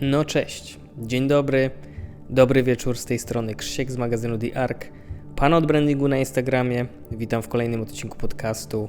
No cześć, dzień dobry, dobry wieczór z tej strony Krzysiek z magazynu The Ark, pan od brandingu na Instagramie. Witam w kolejnym odcinku podcastu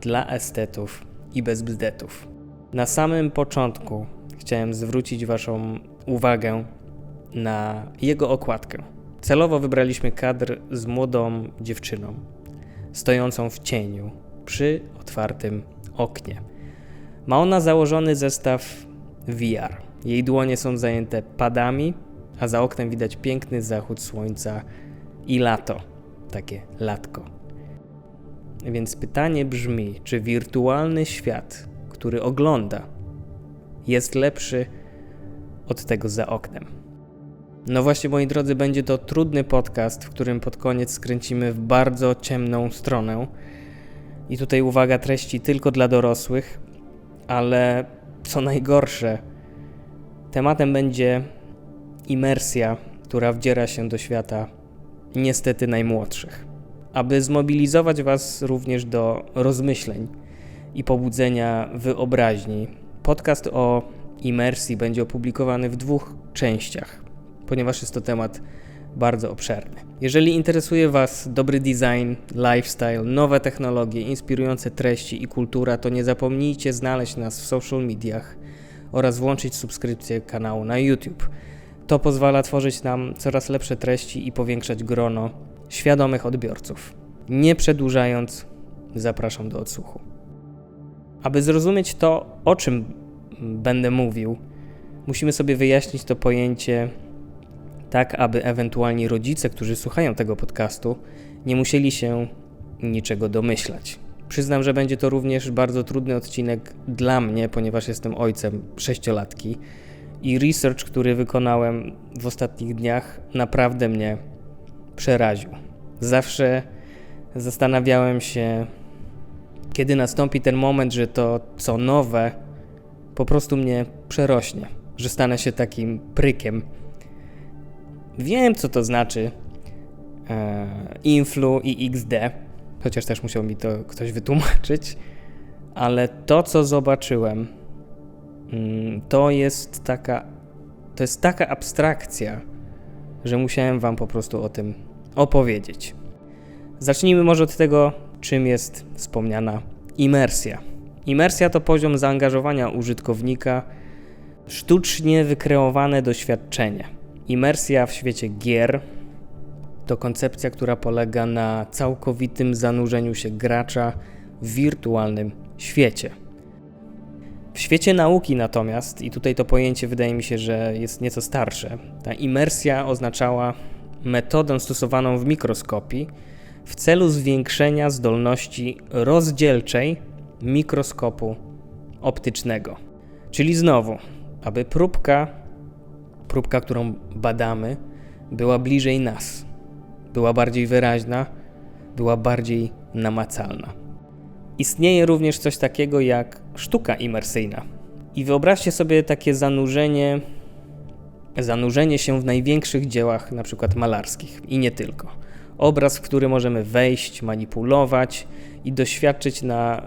dla estetów i bez bzdetów. Na samym początku chciałem zwrócić waszą uwagę na jego okładkę. Celowo wybraliśmy kadr z młodą dziewczyną, stojącą w cieniu przy otwartym oknie. Ma ona założony zestaw VR. Jej dłonie są zajęte padami, a za oknem widać piękny zachód słońca i lato, takie latko. Więc pytanie brzmi, czy wirtualny świat, który ogląda, jest lepszy od tego za oknem? No właśnie, moi drodzy, będzie to trudny podcast, w którym pod koniec skręcimy w bardzo ciemną stronę. I tutaj uwaga, treści tylko dla dorosłych, ale co najgorsze, tematem będzie imersja, która wdziera się do świata niestety najmłodszych. Aby zmobilizować Was również do rozmyśleń i pobudzenia wyobraźni, podcast o imersji będzie opublikowany w dwóch częściach, ponieważ jest to temat bardzo obszerny. Jeżeli interesuje Was dobry design, lifestyle, nowe technologie, inspirujące treści i kultura, to nie zapomnijcie znaleźć nas w social mediach oraz włączyć subskrypcję kanału na YouTube. To pozwala tworzyć nam coraz lepsze treści i powiększać grono świadomych odbiorców. Nie przedłużając, zapraszam do odsłuchu. Aby zrozumieć to, o czym będę mówił, musimy sobie wyjaśnić to pojęcie tak, aby ewentualni rodzice, którzy słuchają tego podcastu, nie musieli się niczego domyślać. Przyznam, że będzie to również bardzo trudny odcinek dla mnie, ponieważ jestem ojcem sześciolatki i research, który wykonałem w ostatnich dniach, naprawdę mnie przeraził. Zawsze zastanawiałem się, kiedy nastąpi ten moment, że to co nowe po prostu mnie przerośnie, że stanę się takim prykiem. Wiem, co to znaczy e, influ i XD, chociaż też musiał mi to ktoś wytłumaczyć, ale to, co zobaczyłem, mm, to jest taka, to jest taka abstrakcja, że musiałem Wam po prostu o tym opowiedzieć. Zacznijmy może od tego, czym jest wspomniana imersja. Imersja to poziom zaangażowania użytkownika, sztucznie wykreowane doświadczenie. Imersja w świecie gier to koncepcja, która polega na całkowitym zanurzeniu się gracza w wirtualnym świecie. W świecie nauki natomiast, i tutaj to pojęcie wydaje mi się, że jest nieco starsze, ta imersja oznaczała metodę stosowaną w mikroskopii w celu zwiększenia zdolności rozdzielczej mikroskopu optycznego. Czyli znowu, aby próbka, próbka, którą badamy, była bliżej nas, była bardziej wyraźna, była bardziej namacalna. Istnieje również coś takiego jak sztuka imersyjna. I wyobraźcie sobie takie zanurzenie, zanurzenie się w największych dziełach, na przykład malarskich i nie tylko. Obraz, w który możemy wejść, manipulować i doświadczyć na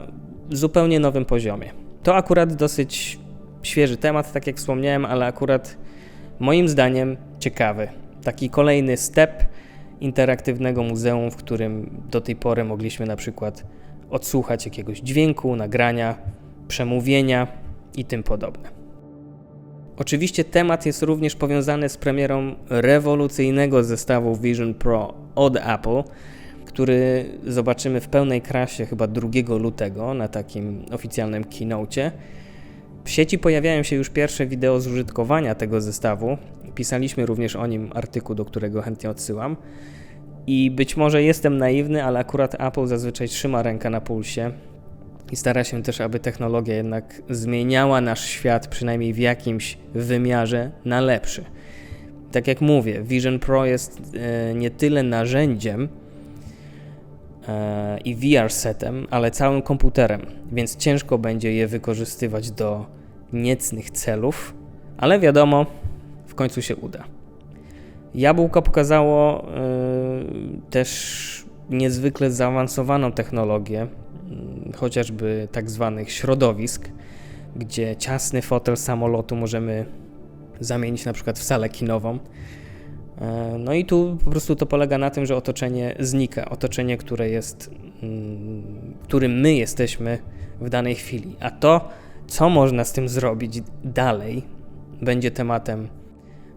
zupełnie nowym poziomie. To akurat dosyć świeży temat, tak jak wspomniałem, ale akurat moim zdaniem ciekawy. Taki kolejny step interaktywnego muzeum, w którym do tej pory mogliśmy na przykład odsłuchać jakiegoś dźwięku, nagrania, przemówienia i tym podobne. Oczywiście temat jest również powiązany z premierą rewolucyjnego zestawu Vision Pro od Apple, który zobaczymy w pełnej krasie chyba 2 lutego na takim oficjalnym keynote. W sieci pojawiają się już pierwsze wideo z użytkowania tego zestawu. Pisaliśmy również o nim artykuł, do którego chętnie odsyłam. I być może jestem naiwny, ale akurat Apple zazwyczaj trzyma rękę na pulsie i stara się też, aby technologia jednak zmieniała nasz świat, przynajmniej w jakimś wymiarze, na lepszy. Tak jak mówię, Vision Pro jest e, nie tyle narzędziem e, i VR setem, ale całym komputerem, więc ciężko będzie je wykorzystywać do niecnych celów, ale wiadomo, w końcu się uda. Jabłko pokazało yy, też niezwykle zaawansowaną technologię, yy, chociażby tak zwanych środowisk, gdzie ciasny fotel samolotu możemy zamienić na przykład w salę kinową. E, no i tu po prostu to polega na tym, że otoczenie znika, otoczenie, które jest, mm, którym my jesteśmy w danej chwili. A to, co można z tym zrobić dalej, będzie tematem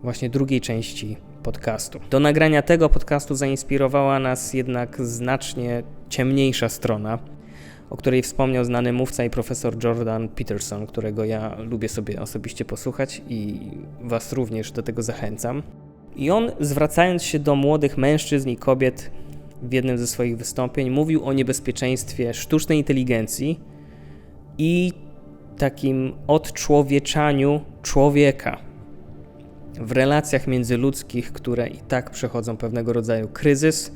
właśnie drugiej części podcastu. Do nagrania tego podcastu zainspirowała nas jednak znacznie ciemniejsza strona, o której wspomniał znany mówca i profesor Jordan Peterson, którego ja lubię sobie osobiście posłuchać i Was również do tego zachęcam. I on, zwracając się do młodych mężczyzn i kobiet w jednym ze swoich wystąpień, mówił o niebezpieczeństwie sztucznej inteligencji i takim odczłowieczaniu człowieka w relacjach międzyludzkich, które i tak przechodzą pewnego rodzaju kryzys,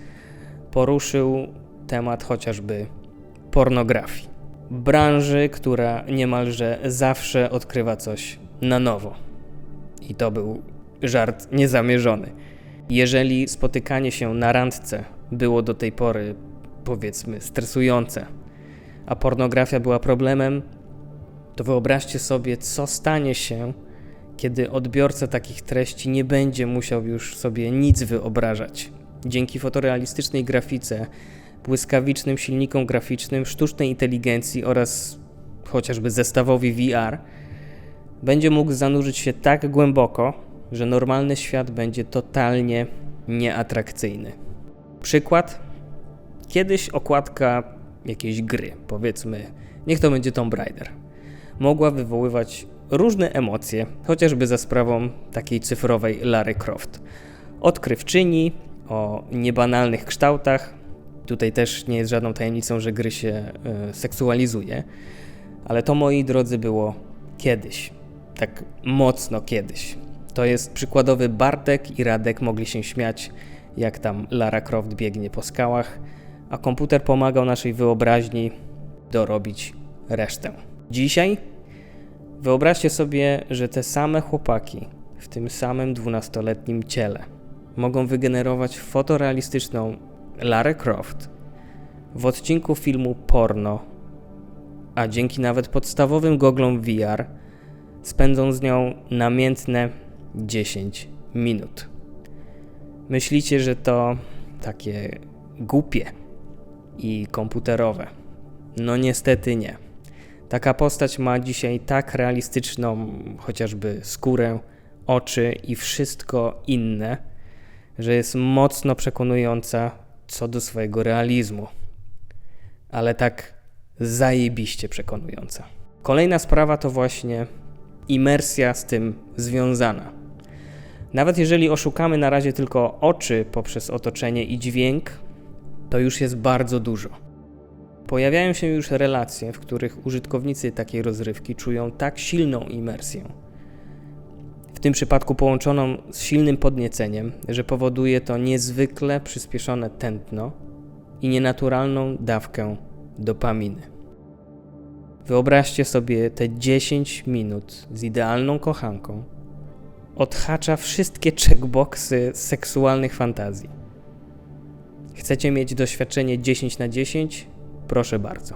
poruszył temat chociażby pornografii. Branży, która niemalże zawsze odkrywa coś na nowo. I to był żart niezamierzony. Jeżeli spotykanie się na randce było do tej pory, powiedzmy, stresujące, a pornografia była problemem, to wyobraźcie sobie, co stanie się, kiedy odbiorca takich treści nie będzie musiał już sobie nic wyobrażać. Dzięki fotorealistycznej grafice, błyskawicznym silnikom graficznym, sztucznej inteligencji oraz chociażby zestawowi VR, będzie mógł zanurzyć się tak głęboko, że normalny świat będzie totalnie nieatrakcyjny. Przykład? Kiedyś okładka jakiejś gry, powiedzmy, niech to będzie Tomb Raider, mogła wywoływać różne emocje, chociażby za sprawą takiej cyfrowej Lary Croft. Odkrywczyni o niebanalnych kształtach. Tutaj też nie jest żadną tajemnicą, że gry się y, seksualizuje, ale to moi drodzy było kiedyś, tak mocno kiedyś. To jest przykładowy Bartek i Radek mogli się śmiać, jak tam Lara Croft biegnie po skałach, a komputer pomagał naszej wyobraźni dorobić resztę. Dzisiaj Wyobraźcie sobie, że te same chłopaki w tym samym dwunastoletnim ciele mogą wygenerować fotorealistyczną Lara Croft w odcinku filmu porno, a dzięki nawet podstawowym goglom VR spędzą z nią namiętne 10 minut. Myślicie, że to takie głupie i komputerowe? No niestety nie. Taka postać ma dzisiaj tak realistyczną chociażby skórę, oczy i wszystko inne, że jest mocno przekonująca co do swojego realizmu. Ale tak zajebiście przekonująca. Kolejna sprawa to właśnie imersja z tym związana. Nawet jeżeli oszukamy na razie tylko oczy poprzez otoczenie i dźwięk, to już jest bardzo dużo. Pojawiają się już relacje, w których użytkownicy takiej rozrywki czują tak silną imersję, w tym przypadku połączoną z silnym podnieceniem, że powoduje to niezwykle przyspieszone tętno i nienaturalną dawkę dopaminy. Wyobraźcie sobie te 10 minut z idealną kochanką. Odhacza wszystkie checkboxy seksualnych fantazji. Chcecie mieć doświadczenie 10 na 10? Proszę bardzo.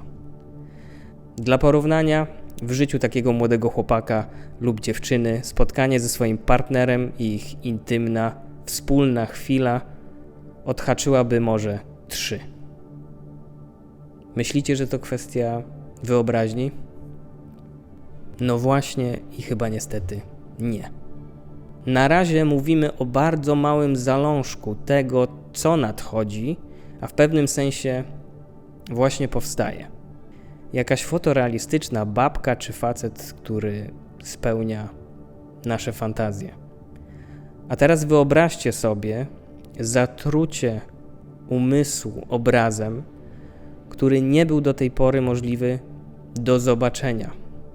Dla porównania, w życiu takiego młodego chłopaka lub dziewczyny spotkanie ze swoim partnerem i ich intymna, wspólna chwila odhaczyłaby może trzy. Myślicie, że to kwestia wyobraźni? No właśnie i chyba niestety nie. Na razie mówimy o bardzo małym zalążku tego, co nadchodzi, a w pewnym sensie właśnie powstaje. Jakaś fotorealistyczna babka czy facet, który spełnia nasze fantazje. A teraz wyobraźcie sobie zatrucie umysłu obrazem, który nie był do tej pory możliwy do zobaczenia.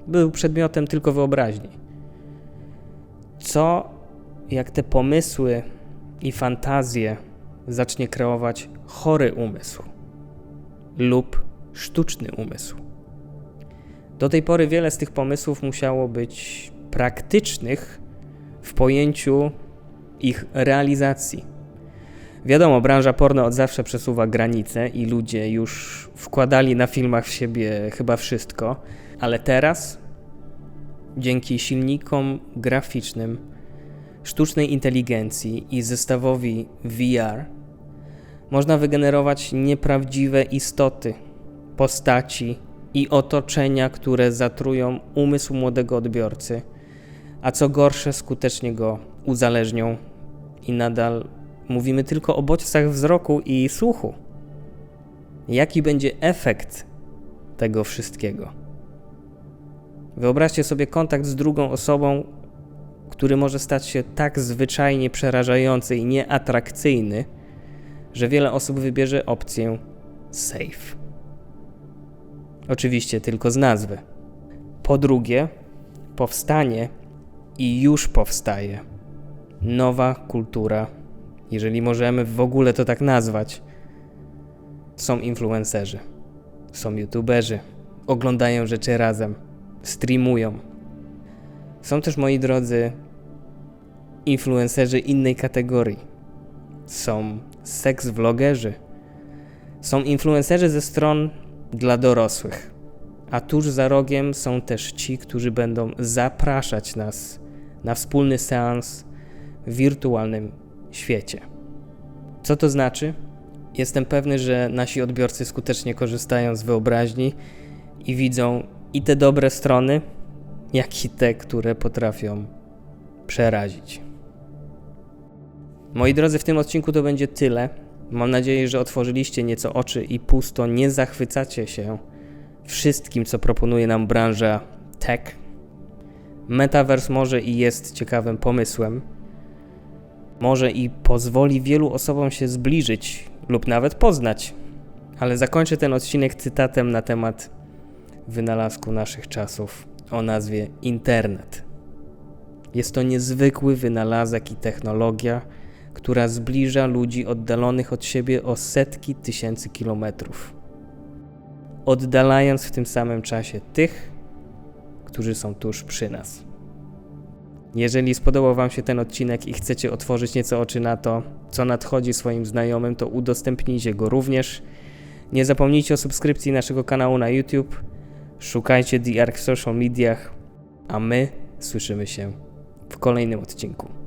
Był przedmiotem tylko wyobraźni. Co, jak te pomysły i fantazje zacznie kreować chory umysł? Lub sztuczny umysł. Do tej pory wiele z tych pomysłów musiało być praktycznych w pojęciu ich realizacji. Wiadomo, branża porno od zawsze przesuwa granice i ludzie już wkładali na filmach w siebie chyba wszystko, ale teraz, dzięki silnikom graficznym, sztucznej inteligencji i zestawowi VR można wygenerować nieprawdziwe istoty, postaci i otoczenia, które zatrują umysł młodego odbiorcy, a co gorsze, skutecznie go uzależnią i nadal mówimy tylko o bodźcach wzroku i słuchu. Jaki będzie efekt tego wszystkiego? Wyobraźcie sobie kontakt z drugą osobą, który może stać się tak zwyczajnie przerażający i nieatrakcyjny, że wiele osób wybierze opcję safe. Oczywiście tylko z nazwy. Po drugie, powstanie i już powstaje nowa kultura, jeżeli możemy w ogóle to tak nazwać. Są influencerzy, są youtuberzy, oglądają rzeczy razem, streamują. Są też, moi drodzy, influencerzy innej kategorii. Są seks vlogerzy. Są influencerzy ze stron dla dorosłych. A tuż za rogiem są też ci, którzy będą zapraszać nas na wspólny seans w wirtualnym świecie. Co to znaczy? Jestem pewny, że nasi odbiorcy skutecznie korzystają z wyobraźni i widzą i te dobre strony, jak i te, które potrafią przerazić. Moi drodzy, w tym odcinku to będzie tyle. Mam nadzieję, że otworzyliście nieco oczy i pusto nie zachwycacie się wszystkim, co proponuje nam branża tech. Metaverse może i jest ciekawym pomysłem. Może i pozwoli wielu osobom się zbliżyć lub nawet poznać. Ale zakończę ten odcinek cytatem na temat wynalazku naszych czasów o nazwie internet. Jest to niezwykły wynalazek i technologia, która zbliża ludzi oddalonych od siebie o setki tysięcy kilometrów, oddalając w tym samym czasie tych, którzy są tuż przy nas. Jeżeli spodobał Wam się ten odcinek i chcecie otworzyć nieco oczy na to, co nadchodzi swoim znajomym, to udostępnijcie go również. Nie zapomnijcie o subskrypcji naszego kanału na YouTube. Szukajcie The Ark w social mediach, a my słyszymy się w kolejnym odcinku.